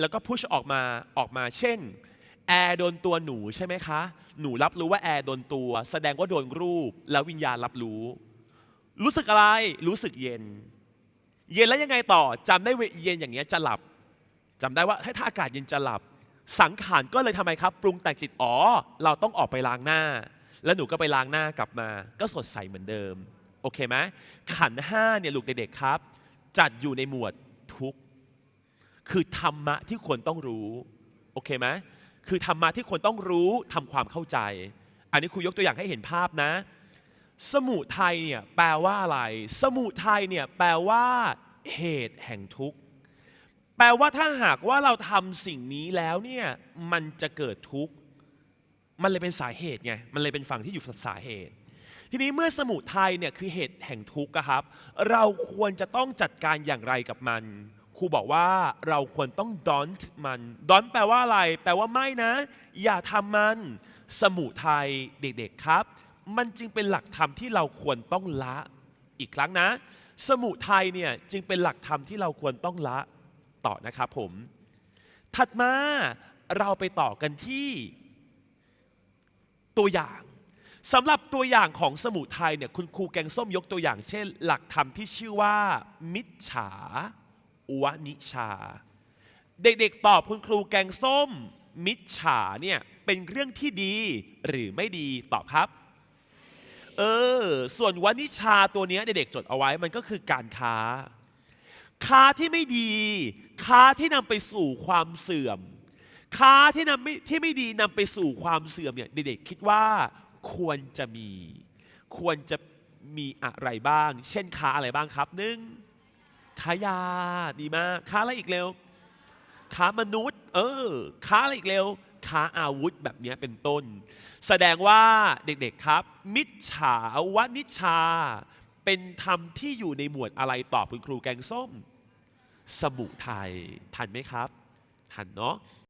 แล้วก็พุชออกมาออกมาเช่นแอร์โดนตัวหนูใช่ไหมคะ หนูรับรู้ว่าแอร์โดนตัว แสดงว่าโดนรูป แล้ววิญญาณรับรู้ รู้สึกอะไร รู้สึกเย็น เย็นแล้วยังไงต่อจำได้ว่าเย็นอย่างเงี้ยจะหลับจำได้ว่าถ้าอากาศเย็นจะหลับ สังขารก็เลยทำไมครับ ปรุงแต่งจิต อ๋อ เราต้องออกไปล้างหน้า แล้วหนูก็ไปล้างหน้ากลับมา ก็สดใสเหมือนเดิม โอเคไหมขันห้าเนี่ยลูกเด็กๆครับ จัดอยู่ในหมวดทุกข์ คือธรรมะที่ควรต้องรู้โอเคไหมคือธรรมะที่ควรต้องรู้ทำความเข้าใจ อันนี้ครูยกตัวอย่างให้เห็นภาพนะ สมุทัยเนี่ยแปลว่าอะไร สมุทัยเนี่ยแปลว่าเหตุแห่งทุกข์แปลว่าถ้าหากว่าเราทำสิ่งนี้แล้วเนี่ยมันจะเกิดทุกข์มันเลยเป็นสาเหตุไงมันเลยเป็นฝั่งที่อยู่สาเหตุ ทีนี้เมื่อสมุทัยเนี่ยคือเหตุแห่งทุกข์ครับ เราควรจะต้องจัดการอย่างไรกับมัน ครูบอกว่าเราควรต้อง don't มัน don't แปลว่าอะไร แปลว่าไม่นะ อย่าทำมัน สมุทัยเด็กๆครับ มันจึงเป็นหลักธรรมที่เราควรต้องละ อีกครั้งนะ สมุทัยเนี่ยจึงเป็นหลักธรรมที่เราควรต้องละต่อนะครับผม ถัดมาเราไปต่อกันที่ตัวอย่างสำหรับตัวอย่างของสมุทัยเนี่ยคุณครูแกงส้มยกตัวอย่างเช่น หลักธรรมที่ชื่อว่า มิจฉา อวนิชา เด็กๆตอบคุณครูแกงส้ม มิจฉาเนี่ยเป็นเรื่องที่ดีหรือไม่ดีตอบครับ เออ ส่วนวนิชาตัวนี้เด็กๆจดเอาไว้มันก็คือการค้า ค้าที่ไม่ดี ค้าที่นำไปสู่ความเสื่อม ค้าที่นำไม่ที่ไม่ดีนำไปสู่ความเสื่อมเนี่ยเด็กๆคิดว่าควรจะมี ควรจะมีอะไรบ้าง เช่นค้าอะไรบ้างครับหนึ่ง ค้ายาดีมากค้าอะไรอีกเร็วค้ามนุษย์ เออค้าอะไรอีกเร็วค้าอาวุธแบบนี้เป็นต้น แสดงว่าเด็กๆครับ มิจฉาวนิชา เป็นธรรมที่อยู่ในหมวดอะไรตอบคุณครูแกงส้ม สมุทัยทันไหมครับ ทันเนาะ